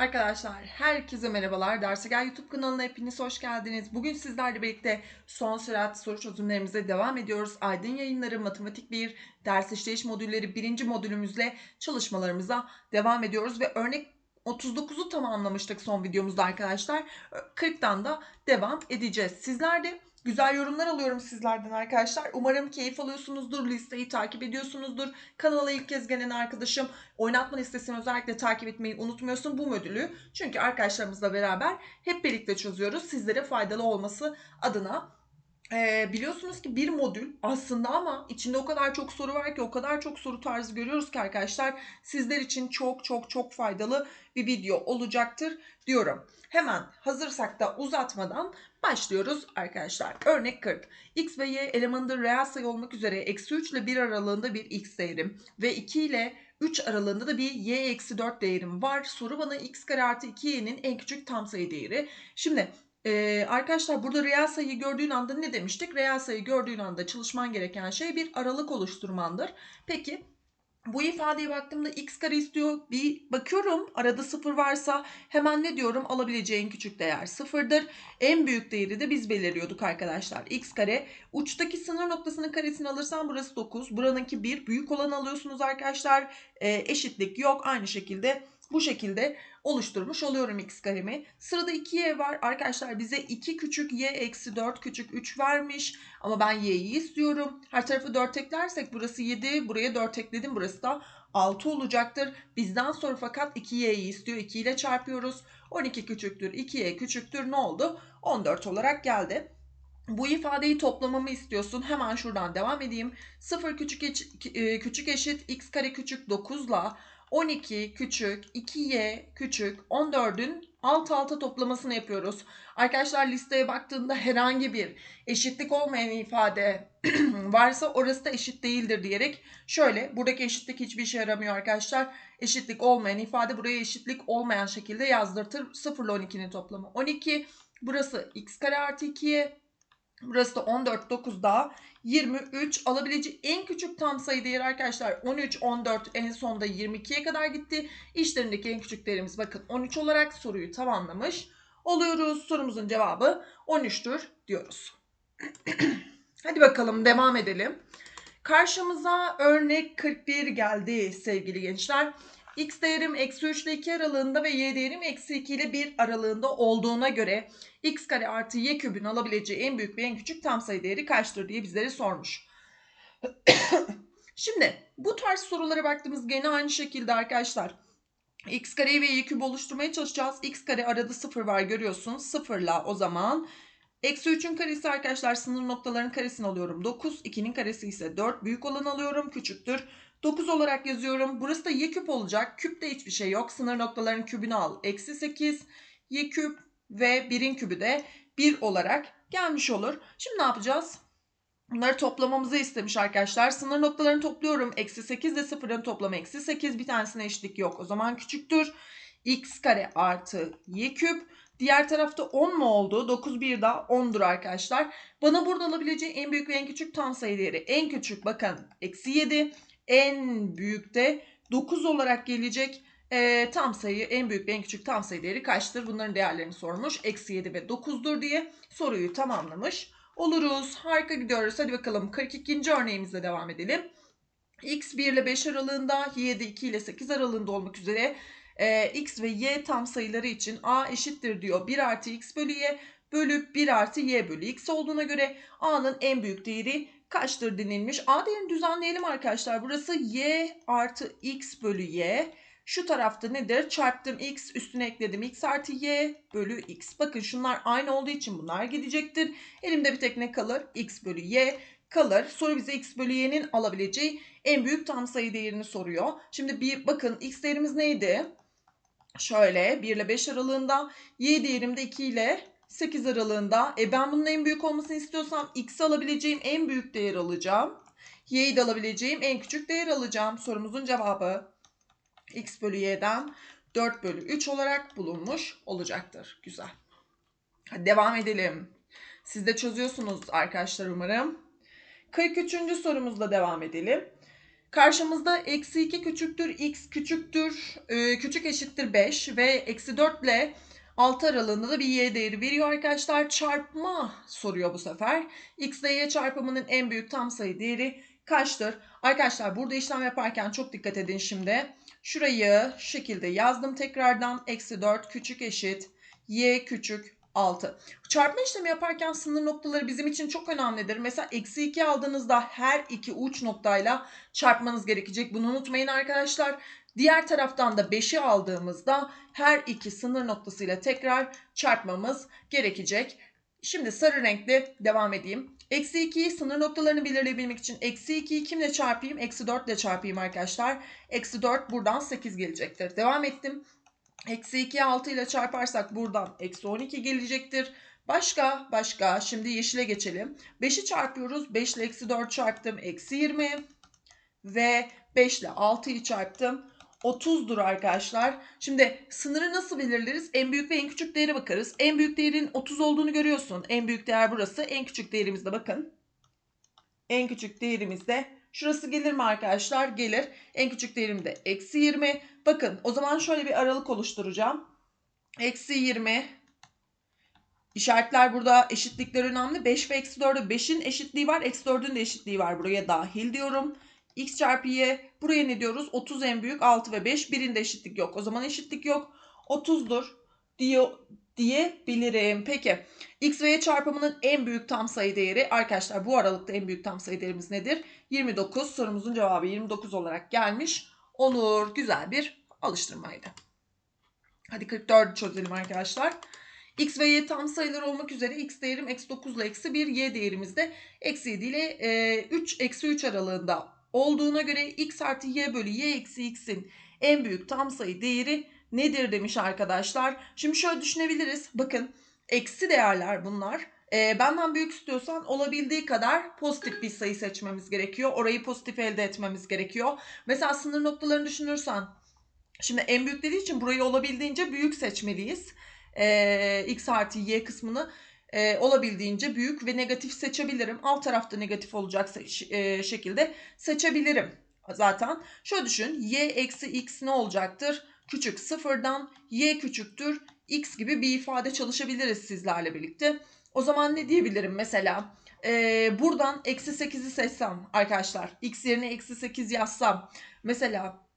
Arkadaşlar herkese merhabalar. Derse Gel YouTube kanalına hepiniz hoş geldiniz. Bugün sizlerle birlikte son sürat soru çözümlerimize devam ediyoruz. Aydın Yayınları Matematik 1 ders işleyiş modülleri birinci modülümüzle çalışmalarımıza devam ediyoruz. Ve örnek 39'u tamamlamıştık son videomuzda arkadaşlar. 40'tan da devam edeceğiz. Sizler de Güzel yorumlar alıyorum sizlerden arkadaşlar. Umarım keyif alıyorsunuzdur. Listeyi takip ediyorsunuzdur. Kanala ilk kez gelen arkadaşım oynatma listesini özellikle takip etmeyi unutmuyorsun bu modülü. Çünkü arkadaşlarımızla beraber hep birlikte çözüyoruz. Sizlere faydalı olması adına. Ee, biliyorsunuz ki bir modül aslında ama içinde o kadar çok soru var ki o kadar çok soru tarzı görüyoruz ki arkadaşlar sizler için çok çok çok faydalı bir video olacaktır diyorum. Hemen hazırsak da uzatmadan başlıyoruz arkadaşlar. Örnek 40. X ve Y elemanında reel sayı olmak üzere eksi 3 ile 1 aralığında bir X değerim ve 2 ile 3 aralığında da bir Y eksi 4 değerim var. Soru bana X kare artı 2Y'nin en küçük tam sayı değeri. Şimdi ee, arkadaşlar burada reel sayıyı gördüğün anda ne demiştik? Reel sayı gördüğün anda çalışman gereken şey bir aralık oluşturmandır. Peki bu ifadeye baktığımda x kare istiyor. Bir bakıyorum arada sıfır varsa hemen ne diyorum? Alabileceğin küçük değer sıfırdır. En büyük değeri de biz belirliyorduk arkadaşlar. x kare. Uçtaki sınır noktasının karesini alırsan burası 9. Buranınki 1. Büyük olan alıyorsunuz arkadaşlar. E, eşitlik yok. Aynı şekilde bu şekilde oluşturmuş oluyorum x karemi. Sırada 2y var. Arkadaşlar bize 2 küçük y eksi 4 küçük 3 vermiş. Ama ben y'yi istiyorum. Her tarafı 4 eklersek burası 7. Buraya 4 ekledim. Burası da 6 olacaktır. Bizden sonra fakat 2y'yi istiyor. 2 ile çarpıyoruz. 12 küçüktür. 2y küçüktür. Ne oldu? 14 olarak geldi. Bu ifadeyi toplamamı istiyorsun. Hemen şuradan devam edeyim. 0 küçük, e, küçük eşit x kare küçük 9 ile 12 küçük 2y küçük 14'ün alt alta toplamasını yapıyoruz. Arkadaşlar listeye baktığında herhangi bir eşitlik olmayan ifade varsa orası da eşit değildir diyerek şöyle buradaki eşitlik hiçbir işe yaramıyor arkadaşlar. Eşitlik olmayan ifade buraya eşitlik olmayan şekilde yazdırtır. 0 ile 12'nin toplamı 12. Burası x kare artı 2'ye Burası da 14, 9 daha 23 alabileceği en küçük tam sayı değeri arkadaşlar 13, 14 en sonda 22'ye kadar gitti. İşlerindeki en küçük değerimiz bakın 13 olarak soruyu tamamlamış oluyoruz. Sorumuzun cevabı 13'tür diyoruz. Hadi bakalım devam edelim. Karşımıza örnek 41 geldi sevgili gençler. X değerim eksi 3 ile 2 aralığında ve Y değerim eksi 2 ile 1 aralığında olduğuna göre X kare artı Y kübün alabileceği en büyük ve en küçük tam sayı değeri kaçtır diye bizlere sormuş. Şimdi bu tarz sorulara baktığımız gene aynı şekilde arkadaşlar. X kareyi ve Y kübü oluşturmaya çalışacağız. X kare arada 0 var görüyorsun. 0 ile o zaman Eksi 3'ün karesi arkadaşlar sınır noktaların karesini alıyorum. 9. 2'nin karesi ise 4. Büyük olan alıyorum. Küçüktür. 9 olarak yazıyorum. Burası da y küp olacak. Küpte hiçbir şey yok. Sınır noktaların kübünü al. Eksi 8 y küp ve 1'in kübü de 1 olarak gelmiş olur. Şimdi ne yapacağız? Bunları toplamamızı istemiş arkadaşlar. Sınır noktalarını topluyorum. Eksi 8 ile 0'ın toplamı eksi 8. Bir tanesine eşitlik yok. O zaman küçüktür. x kare artı y küp. Diğer tarafta 10 mu oldu? 9 bir daha 10'dur arkadaşlar. Bana burada alabileceği en büyük ve en küçük tam sayı değeri. En küçük bakın eksi 7 en büyük de 9 olarak gelecek e, tam sayı en büyük en küçük tam sayı değeri kaçtır? Bunların değerlerini sormuş. Eksi 7 ve 9'dur diye soruyu tamamlamış oluruz. Harika gidiyoruz. Hadi bakalım 42. örneğimizle devam edelim. X 1 ile 5 aralığında, Y de 2 ile 8 aralığında olmak üzere e, X ve Y tam sayıları için A eşittir diyor. 1 artı X bölü Y bölü 1 artı Y bölü X olduğuna göre A'nın en büyük değeri kaçtır denilmiş. A düzenleyelim arkadaşlar. Burası y artı x bölü y. Şu tarafta nedir? Çarptım x üstüne ekledim x artı y bölü x. Bakın şunlar aynı olduğu için bunlar gidecektir. Elimde bir tek ne kalır? x bölü y kalır. Soru bize x bölü y'nin alabileceği en büyük tam sayı değerini soruyor. Şimdi bir bakın x değerimiz neydi? Şöyle 1 ile 5 aralığında y değerim de 2 ile 8 aralığında. E ben bunun en büyük olmasını istiyorsam x alabileceğim en büyük değer alacağım. Y'yi de alabileceğim en küçük değer alacağım. Sorumuzun cevabı x bölü y'den 4 bölü 3 olarak bulunmuş olacaktır. Güzel. Hadi devam edelim. Siz de çözüyorsunuz arkadaşlar umarım. 43. sorumuzla devam edelim. Karşımızda eksi 2 küçüktür, x küçüktür, e, küçük eşittir 5 ve eksi 4 ile 6 aralığında da bir y değeri veriyor arkadaşlar. Çarpma soruyor bu sefer. x ile y çarpımının en büyük tam sayı değeri kaçtır? Arkadaşlar burada işlem yaparken çok dikkat edin şimdi. Şurayı şu şekilde yazdım tekrardan. Eksi 4 küçük eşit y küçük 6. Çarpma işlemi yaparken sınır noktaları bizim için çok önemlidir. Mesela eksi 2 aldığınızda her iki uç noktayla çarpmanız gerekecek. Bunu unutmayın arkadaşlar. Diğer taraftan da 5'i aldığımızda her iki sınır noktasıyla tekrar çarpmamız gerekecek. Şimdi sarı renkli devam edeyim. Eksi 2'yi sınır noktalarını belirleyebilmek için eksi 2'yi kimle çarpayım? Eksi 4 ile çarpayım arkadaşlar. Eksi 4 buradan 8 gelecektir. Devam ettim. Eksi 2'yi 6 ile çarparsak buradan eksi 12 gelecektir. Başka başka şimdi yeşile geçelim. 5'i çarpıyoruz. 5 ile eksi 4 çarptım. Eksi 20 ve 5 ile 6'yı çarptım. 30'dur arkadaşlar. Şimdi sınırı nasıl belirleriz? En büyük ve en küçük değere bakarız. En büyük değerin 30 olduğunu görüyorsun. En büyük değer burası. En küçük değerimizde bakın. En küçük değerimizde şurası gelir mi arkadaşlar? Gelir. En küçük değerimde eksi 20. Bakın o zaman şöyle bir aralık oluşturacağım. Eksi 20. İşaretler burada eşitlikler önemli. 5 ve eksi 4'ü 5'in eşitliği var. Eksi 4'ün de eşitliği var. Buraya dahil diyorum x çarpı y buraya ne diyoruz? 30 en büyük 6 ve 5 birinde eşitlik yok. O zaman eşitlik yok. 30'dur diyor diyebilirim. Peki x ve y çarpımının en büyük tam sayı değeri arkadaşlar bu aralıkta en büyük tam sayı değerimiz nedir? 29 sorumuzun cevabı 29 olarak gelmiş olur. Güzel bir alıştırmaydı. Hadi 44'ü çözelim arkadaşlar. X ve Y tam sayılar olmak üzere X değerim eksi 9 ile eksi 1, Y değerimiz de eksi 7 ile e, 3 eksi 3 aralığında olduğuna göre x artı y bölü y eksi x'in en büyük tam sayı değeri nedir demiş arkadaşlar. Şimdi şöyle düşünebiliriz. Bakın eksi değerler bunlar. E, benden büyük istiyorsan olabildiği kadar pozitif bir sayı seçmemiz gerekiyor. Orayı pozitif elde etmemiz gerekiyor. Mesela sınır noktalarını düşünürsen. Şimdi en büyük dediği için burayı olabildiğince büyük seçmeliyiz. E, x artı y kısmını e, olabildiğince büyük ve negatif seçebilirim. Alt tarafta negatif olacak e, şekilde seçebilirim zaten. Şöyle düşün y eksi x ne olacaktır? Küçük sıfırdan y küçüktür x gibi bir ifade çalışabiliriz sizlerle birlikte. O zaman ne diyebilirim mesela? Ee, buradan eksi 8'i seçsem arkadaşlar x yerine eksi 8 yazsam mesela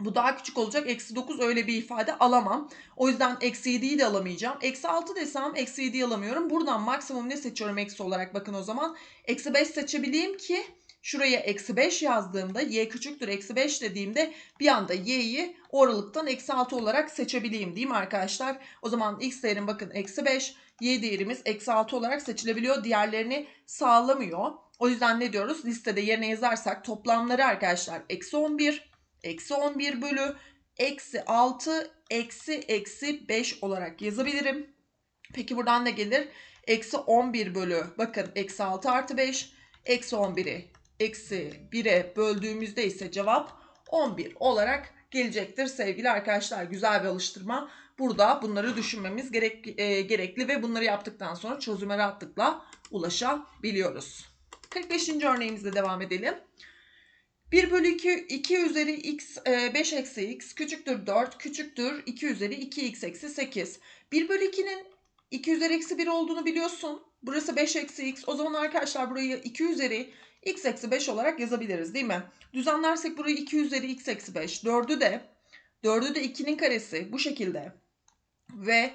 bu daha küçük olacak. Eksi 9 öyle bir ifade alamam. O yüzden eksi 7'yi de alamayacağım. Eksi 6 desem eksi 7'yi alamıyorum. Buradan maksimum ne seçiyorum eksi olarak bakın o zaman. Eksi 5 seçebileyim ki şuraya eksi 5 yazdığımda y küçüktür eksi 5 dediğimde bir anda y'yi o aralıktan eksi 6 olarak seçebileyim değil mi arkadaşlar? O zaman x değerim bakın eksi 5 y değerimiz eksi 6 olarak seçilebiliyor. Diğerlerini sağlamıyor. O yüzden ne diyoruz? Listede yerine yazarsak toplamları arkadaşlar eksi 11 eksi 11 bölü eksi 6 eksi eksi 5 olarak yazabilirim. Peki buradan ne gelir? Eksi 11 bölü bakın eksi 6 artı 5 eksi 11'i eksi 1'e böldüğümüzde ise cevap 11 olarak gelecektir sevgili arkadaşlar. Güzel bir alıştırma. Burada bunları düşünmemiz gerek, e, gerekli ve bunları yaptıktan sonra çözüme rahatlıkla ulaşabiliyoruz. 45. örneğimizle devam edelim. 1 bölü 2, 2 üzeri x 5 e, eksi x küçüktür 4 küçüktür 2 üzeri 2x eksi 8. 1 bölü 2'nin 2 üzeri eksi 1 olduğunu biliyorsun. Burası 5 eksi x. O zaman arkadaşlar burayı 2 üzeri x eksi 5 olarak yazabiliriz değil mi? Düzenlersek burayı 2 üzeri x eksi 5. 4'ü de 4'ü de 2'nin karesi bu şekilde. Ve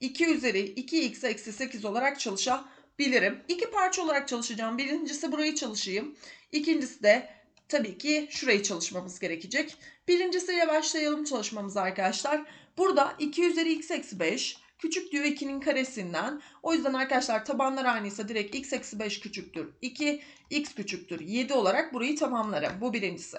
2 üzeri 2x eksi 8 olarak çalışabilirim. İki parça olarak çalışacağım. Birincisi burayı çalışayım. İkincisi de tabii ki şurayı çalışmamız gerekecek. Birincisiyle başlayalım çalışmamız arkadaşlar. Burada 2 üzeri x eksi 5 küçük diyor 2'nin karesinden. O yüzden arkadaşlar tabanlar aynıysa direkt x eksi 5 küçüktür 2, x küçüktür 7 olarak burayı tamamlarım. Bu birincisi.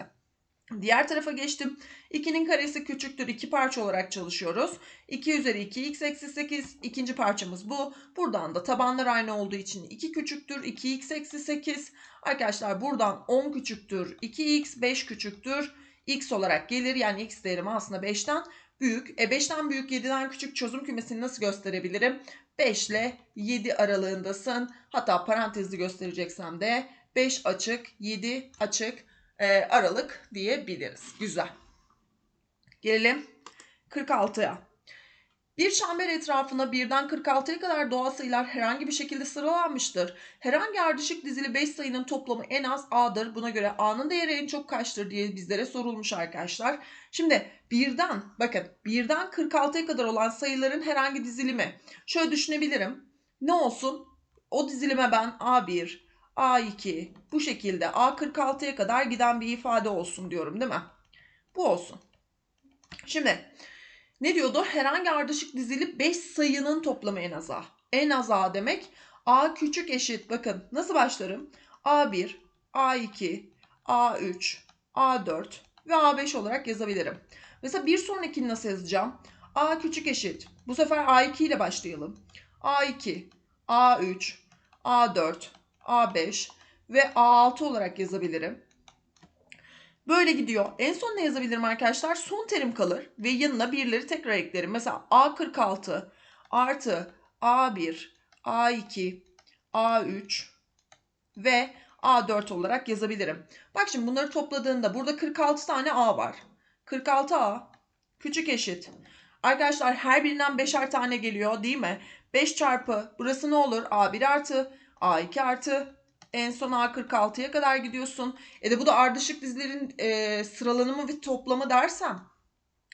Diğer tarafa geçtim. 2'nin karesi küçüktür. 2 parça olarak çalışıyoruz. 2 üzeri 2 x eksi 8. İkinci parçamız bu. Buradan da tabanlar aynı olduğu için 2 küçüktür. 2x eksi 8. Arkadaşlar buradan 10 küçüktür. 2x 5 küçüktür. x olarak gelir. Yani x değerim aslında 5'ten büyük. E 5'ten büyük 7'den küçük çözüm kümesini nasıl gösterebilirim? 5 ile 7 aralığındasın. Hatta parantezli göstereceksem de 5 açık 7 açık e, aralık diyebiliriz. Güzel. Gelelim 46'ya. Bir çember etrafına birden 46'ya kadar doğal sayılar herhangi bir şekilde sıralanmıştır. Herhangi ardışık dizili 5 sayının toplamı en az A'dır. Buna göre A'nın değeri en çok kaçtır diye bizlere sorulmuş arkadaşlar. Şimdi birden bakın birden 46'ya kadar olan sayıların herhangi dizilimi. Şöyle düşünebilirim. Ne olsun? O dizilime ben A1, A2 bu şekilde A46'ya kadar giden bir ifade olsun diyorum değil mi? Bu olsun. Şimdi ne diyordu? Herhangi ardışık dizili 5 sayının toplamı en az A. En az A demek A küçük eşit. Bakın nasıl başlarım? A1, A2, A3, A4 ve A5 olarak yazabilirim. Mesela bir sonrakini nasıl yazacağım? A küçük eşit. Bu sefer A2 ile başlayalım. A2, A3, A4, A5 ve A6 olarak yazabilirim. Böyle gidiyor. En son ne yazabilirim arkadaşlar? Son terim kalır ve yanına birleri tekrar eklerim. Mesela A46 artı A1, A2, A3 ve A4 olarak yazabilirim. Bak şimdi bunları topladığında burada 46 tane A var. 46A küçük eşit. Arkadaşlar her birinden 5'er tane geliyor değil mi? 5 çarpı burası ne olur? A1 artı A2 artı en son A46'ya kadar gidiyorsun. E de bu da ardışık dizilerin e, sıralanımı ve toplamı dersem.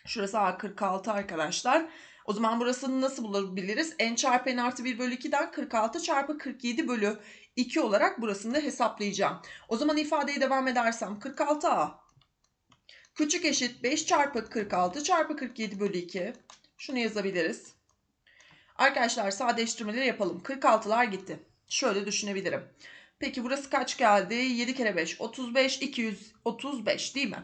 Şurası A46 arkadaşlar. O zaman burasını nasıl bulabiliriz? N çarpı N artı 1 bölü 2'den 46 çarpı 47 bölü 2 olarak burasını da hesaplayacağım. O zaman ifadeye devam edersem 46A küçük eşit 5 çarpı 46 çarpı 47 bölü 2. Şunu yazabiliriz. Arkadaşlar sadeleştirmeleri yapalım. 46'lar gitti. Şöyle düşünebilirim. Peki burası kaç geldi? 7 kere 5. 35, 235 değil mi?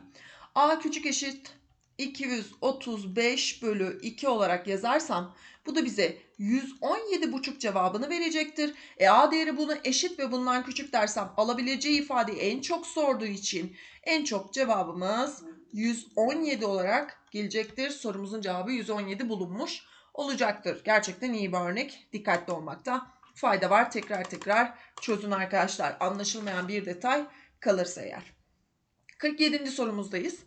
A küçük eşit 235 bölü 2 olarak yazarsam bu da bize 117,5 cevabını verecektir. E A değeri buna eşit ve bundan küçük dersem alabileceği ifadeyi en çok sorduğu için en çok cevabımız 117 olarak gelecektir. Sorumuzun cevabı 117 bulunmuş olacaktır. Gerçekten iyi bir örnek. Dikkatli olmakta fayda var. Tekrar tekrar çözün arkadaşlar. Anlaşılmayan bir detay kalırsa eğer. 47. sorumuzdayız.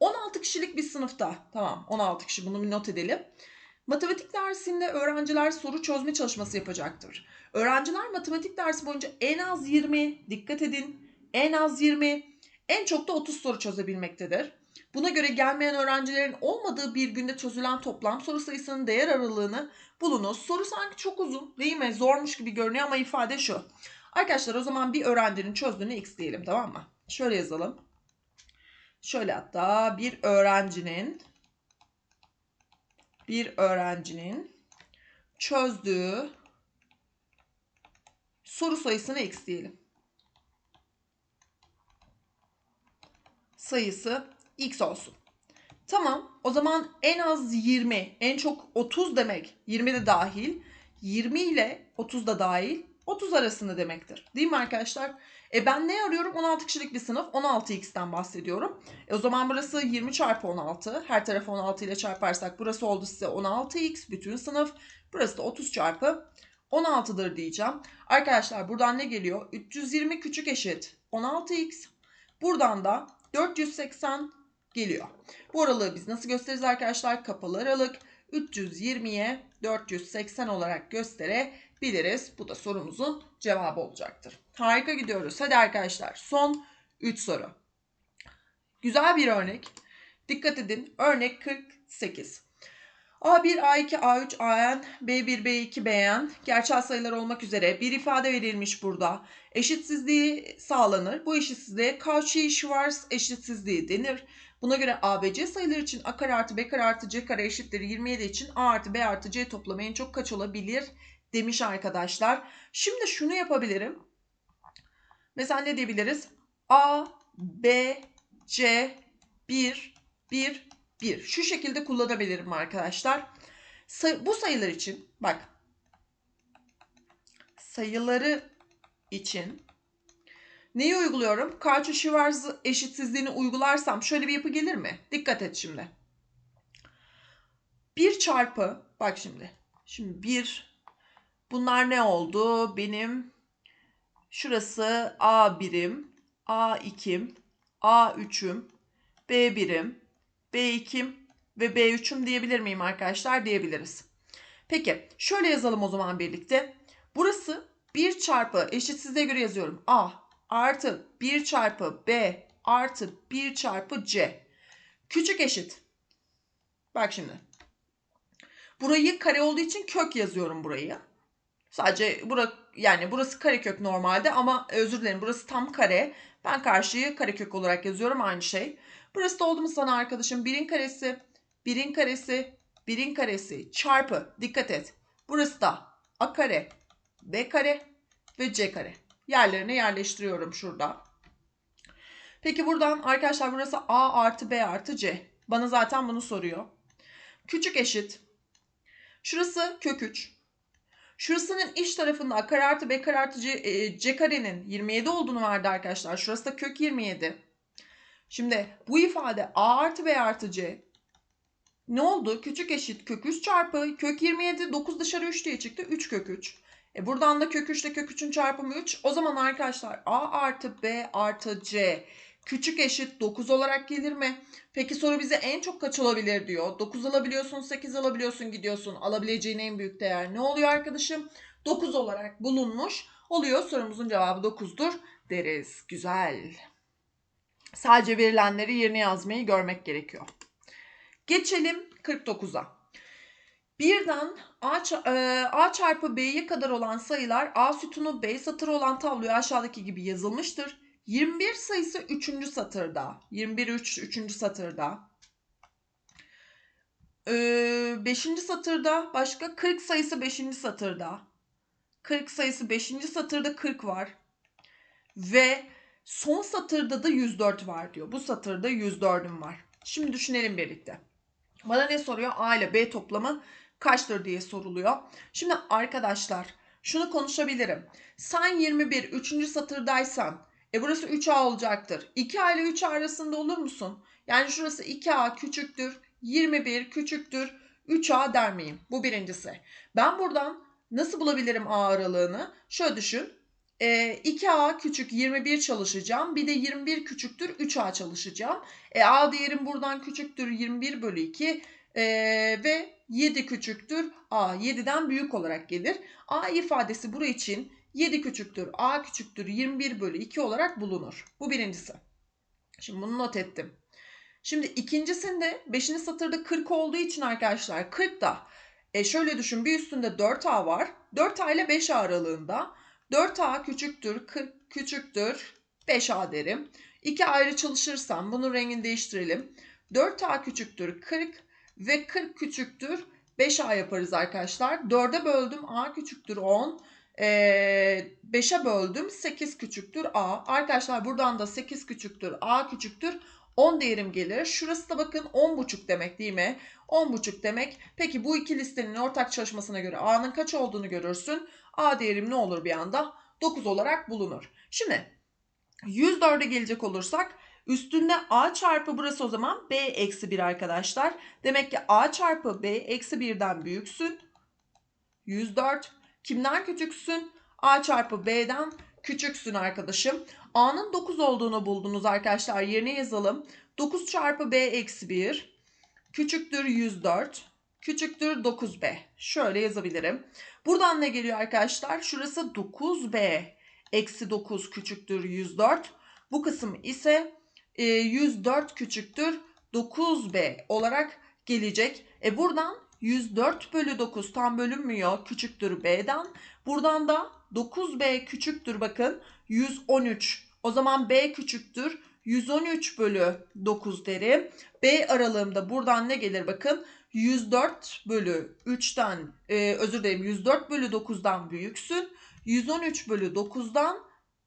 16 kişilik bir sınıfta, tamam 16 kişi bunu bir not edelim. Matematik dersinde öğrenciler soru çözme çalışması yapacaktır. Öğrenciler matematik dersi boyunca en az 20, dikkat edin, en az 20, en çok da 30 soru çözebilmektedir. Buna göre gelmeyen öğrencilerin olmadığı bir günde çözülen toplam soru sayısının değer aralığını bulunuz. Soru sanki çok uzun değil mi? Zormuş gibi görünüyor ama ifade şu. Arkadaşlar o zaman bir öğrencinin çözdüğünü x diyelim tamam mı? Şöyle yazalım. Şöyle hatta bir öğrencinin bir öğrencinin çözdüğü soru sayısını x diyelim. Sayısı x olsun. Tamam o zaman en az 20 en çok 30 demek 20 de dahil 20 ile 30 da dahil 30 arasında demektir. Değil mi arkadaşlar? E ben ne arıyorum? 16 kişilik bir sınıf 16x'ten bahsediyorum. E o zaman burası 20 çarpı 16. Her tarafı 16 ile çarparsak burası oldu size 16x bütün sınıf. Burası da 30 çarpı 16'dır diyeceğim. Arkadaşlar buradan ne geliyor? 320 küçük eşit 16x. Buradan da 480 geliyor. Bu aralığı biz nasıl gösteririz arkadaşlar? Kapalı aralık 320'ye 480 olarak gösterebiliriz. Bu da sorumuzun cevabı olacaktır. Harika gidiyoruz. Hadi arkadaşlar son 3 soru. Güzel bir örnek. Dikkat edin. Örnek 48. A1, A2, A3, AN, B1, B2, BN gerçel sayılar olmak üzere bir ifade verilmiş burada. Eşitsizliği sağlanır. Bu eşitsizliğe Cauchy-Schwarz eşitsizliği denir. Buna göre ABC sayıları için A kare artı B kare artı C kare eşittir 27 için A artı B artı C toplamı en çok kaç olabilir demiş arkadaşlar. Şimdi şunu yapabilirim. Mesela ne diyebiliriz? A, B, C, 1, 1, 1. Şu şekilde kullanabilirim arkadaşlar. Say bu sayılar için bak sayıları için Neyi uyguluyorum? Cauchy-Schwarz eşitsizliğini uygularsam şöyle bir yapı gelir mi? Dikkat et şimdi. 1 çarpı bak şimdi. Şimdi 1 bunlar ne oldu? Benim şurası A birim, A2'm, A3'üm, B1'im, B2'im ve B3'üm diyebilir miyim arkadaşlar? Diyebiliriz. Peki şöyle yazalım o zaman birlikte. Burası 1 çarpı eşitsizliğe göre yazıyorum. A artı 1 çarpı B artı 1 çarpı C. Küçük eşit. Bak şimdi. Burayı kare olduğu için kök yazıyorum burayı. Sadece bura, yani burası karekök normalde ama özür dilerim burası tam kare. Ben karşıyı karekök olarak yazıyorum aynı şey. Burası da oldu mu sana arkadaşım? 1'in karesi, 1'in karesi, 1'in karesi çarpı dikkat et. Burası da a kare, b kare ve c kare. Yerlerine yerleştiriyorum şurada. Peki buradan arkadaşlar burası a artı b artı c. Bana zaten bunu soruyor. Küçük eşit. Şurası kök 3. Şurasının iç tarafında a kare artı b kare artı c, e, c karenin 27 olduğunu verdi arkadaşlar. Şurası da kök 27. Şimdi bu ifade a artı b artı c ne oldu? Küçük eşit kök 3 çarpı kök 27 9 dışarı 3 diye çıktı. 3 kök 3. E buradan da kök 3 ile kök 3'ün çarpımı 3. O zaman arkadaşlar a artı b artı c küçük eşit 9 olarak gelir mi? Peki soru bize en çok kaç olabilir diyor. 9 alabiliyorsun, 8 alabiliyorsun, gidiyorsun. Alabileceğin en büyük değer ne oluyor arkadaşım? 9 olarak bulunmuş oluyor. Sorumuzun cevabı 9'dur deriz. Güzel. Sadece verilenleri yerine yazmayı görmek gerekiyor. Geçelim 49'a. Birden A, e, A çarpı B'ye kadar olan sayılar A sütunu B satırı olan tabloya aşağıdaki gibi yazılmıştır. 21 sayısı 3. satırda. 21 3 3. satırda. 5. Ee, satırda başka 40 sayısı 5. satırda. 40 sayısı 5. satırda 40 var. Ve son satırda da 104 var diyor. Bu satırda 104'üm var. Şimdi düşünelim birlikte. Bana ne soruyor? A ile B toplamı kaçtır diye soruluyor. Şimdi arkadaşlar şunu konuşabilirim. Sen 21 3. satırdaysan e burası 3A olacaktır. 2A ile 3A arasında olur musun? Yani şurası 2A küçüktür, 21 küçüktür, 3A der miyim? Bu birincisi. Ben buradan nasıl bulabilirim A aralığını? Şöyle düşün. E, 2A küçük 21 çalışacağım. Bir de 21 küçüktür 3A çalışacağım. E, A değerim buradan küçüktür 21 bölü 2 e, ve 7 küçüktür A. 7'den büyük olarak gelir. A ifadesi burası için 7 küçüktür a küçüktür 21 bölü 2 olarak bulunur. Bu birincisi. Şimdi bunu not ettim. Şimdi ikincisinde 5. satırda 40 olduğu için arkadaşlar 40 da e şöyle düşün bir üstünde 4a var. 4a ile 5a aralığında 4a küçüktür 40 küçüktür 5a derim. İki ayrı çalışırsam bunun rengini değiştirelim. 4a küçüktür 40 ve 40 küçüktür 5a yaparız arkadaşlar. 4'e böldüm a küçüktür 10. 5'e böldüm 8 küçüktür a. Arkadaşlar buradan da 8 küçüktür a küçüktür 10 değerim gelir. Şurası da bakın 10,5 demek değil mi? 10,5 demek. Peki bu iki listenin ortak çalışmasına göre a'nın kaç olduğunu görürsün. a değerim ne olur bir anda? 9 olarak bulunur. Şimdi 104'e gelecek olursak üstünde a çarpı burası o zaman b eksi 1 arkadaşlar. Demek ki a çarpı b eksi 1'den büyüksün. 104 Kimden küçüksün? A çarpı B'den küçüksün arkadaşım. A'nın 9 olduğunu buldunuz arkadaşlar. Yerine yazalım. 9 çarpı B eksi 1 küçüktür 104 küçüktür 9B. Şöyle yazabilirim. Buradan ne geliyor arkadaşlar? Şurası 9B eksi 9 küçüktür 104. Bu kısım ise 104 e, küçüktür 9B olarak gelecek. E buradan 104 bölü 9 tam bölünmüyor küçüktür B'den. Buradan da 9B küçüktür bakın 113. O zaman B küçüktür 113 bölü 9 derim. B aralığımda buradan ne gelir bakın 104 bölü 3'ten e, özür dilerim 104 bölü 9'dan büyüksün. 113 bölü 9'dan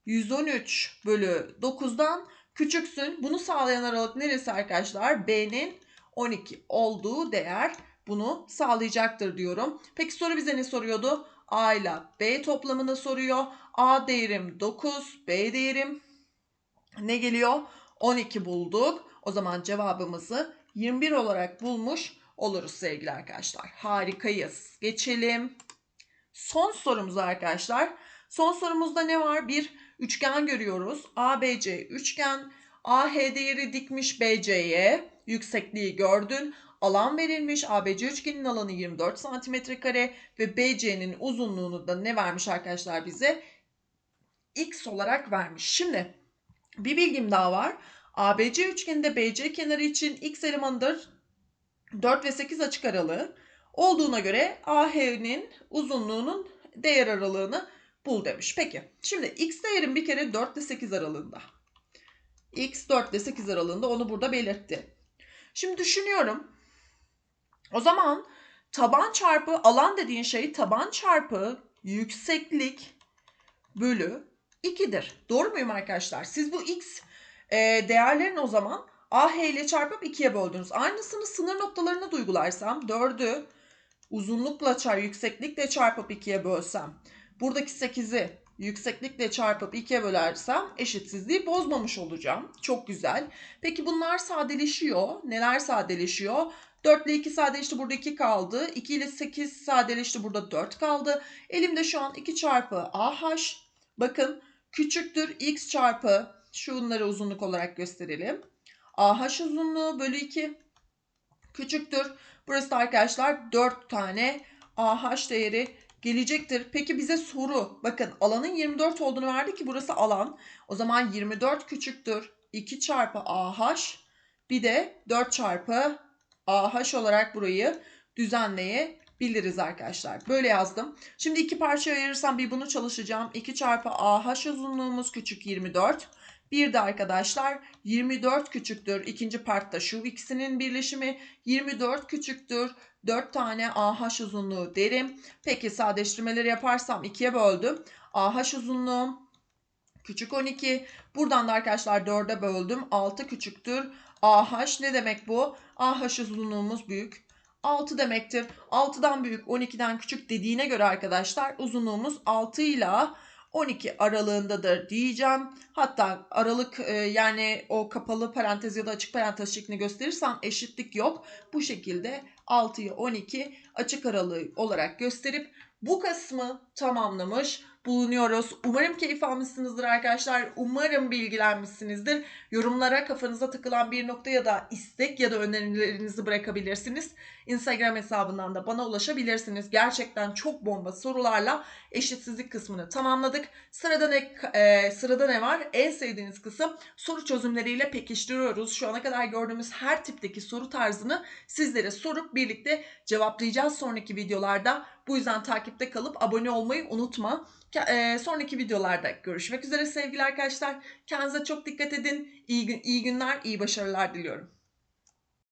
113 bölü 9'dan küçüksün. Bunu sağlayan aralık neresi arkadaşlar? B'nin 12 olduğu değer bunu sağlayacaktır diyorum. Peki soru bize ne soruyordu? A ile B toplamını soruyor. A değerim 9, B değerim ne geliyor? 12 bulduk. O zaman cevabımızı 21 olarak bulmuş oluruz sevgili arkadaşlar. Harikayız. Geçelim. Son sorumuz arkadaşlar. Son sorumuzda ne var? Bir üçgen görüyoruz. ABC üçgen. AH değeri dikmiş BC'ye. Yüksekliği gördün. Alan verilmiş. ABC üçgenin alanı 24 cm kare ve BC'nin uzunluğunu da ne vermiş arkadaşlar bize? X olarak vermiş. Şimdi bir bilgim daha var. ABC üçgeninde BC kenarı için X elemanıdır. 4 ve 8 açık aralığı olduğuna göre AH'nin uzunluğunun değer aralığını bul demiş. Peki şimdi X değerim bir kere 4 ile 8 aralığında. X 4 ile 8 aralığında onu burada belirtti. Şimdi düşünüyorum. O zaman taban çarpı alan dediğin şey taban çarpı yükseklik bölü 2'dir. Doğru muyum arkadaşlar? Siz bu x e, değerlerini o zaman AH ile çarpıp 2'ye böldünüz. Aynısını sınır noktalarına da uygularsam 4'ü uzunlukla çarp yükseklikle çarpıp 2'ye bölsem buradaki 8'i yükseklikle çarpıp 2'ye bölersem eşitsizliği bozmamış olacağım. Çok güzel. Peki bunlar sadeleşiyor. Neler sadeleşiyor? 4 ile 2 sadeleşti burada 2 kaldı. 2 ile 8 sadeleşti burada 4 kaldı. Elimde şu an 2 çarpı AH. Bakın küçüktür x çarpı şunları uzunluk olarak gösterelim. AH uzunluğu bölü 2 küçüktür. Burası da arkadaşlar 4 tane AH değeri gelecektir. Peki bize soru bakın alanın 24 olduğunu verdi ki burası alan. O zaman 24 küçüktür. 2 çarpı AH bir de 4 çarpı AH olarak burayı düzenleyebiliriz arkadaşlar. Böyle yazdım. Şimdi iki parçaya ayırırsam bir bunu çalışacağım. 2 çarpı AH uzunluğumuz küçük 24. Bir de arkadaşlar 24 küçüktür. İkinci partta şu ikisinin birleşimi 24 küçüktür. 4 tane AH uzunluğu derim. Peki sadeleştirmeleri yaparsam 2'ye böldüm. AH uzunluğum küçük 12. Buradan da arkadaşlar 4'e böldüm. 6 küçüktür. AH ne demek bu? AH uzunluğumuz büyük. 6 demektir. 6'dan büyük 12'den küçük dediğine göre arkadaşlar uzunluğumuz 6 ile 12 aralığındadır diyeceğim. Hatta aralık e, yani o kapalı parantez ya da açık parantez şeklini gösterirsem eşitlik yok. Bu şekilde 6'yı 12 açık aralığı olarak gösterip bu kısmı tamamlamış bulunuyoruz. Umarım keyif almışsınızdır arkadaşlar. Umarım bilgilenmişsinizdir. Yorumlara kafanıza takılan bir nokta ya da istek ya da önerilerinizi bırakabilirsiniz. Instagram hesabından da bana ulaşabilirsiniz. Gerçekten çok bomba sorularla eşitsizlik kısmını tamamladık. Sırada ne e, sırada ne var? En sevdiğiniz kısım soru çözümleriyle pekiştiriyoruz. Şu ana kadar gördüğümüz her tipteki soru tarzını sizlere sorup birlikte cevaplayacağız sonraki videolarda. Bu yüzden takipte kalıp abone olmayı unutma. E, sonraki videolarda görüşmek üzere sevgili arkadaşlar. Kendinize çok dikkat edin. İyi, iyi günler, iyi başarılar diliyorum.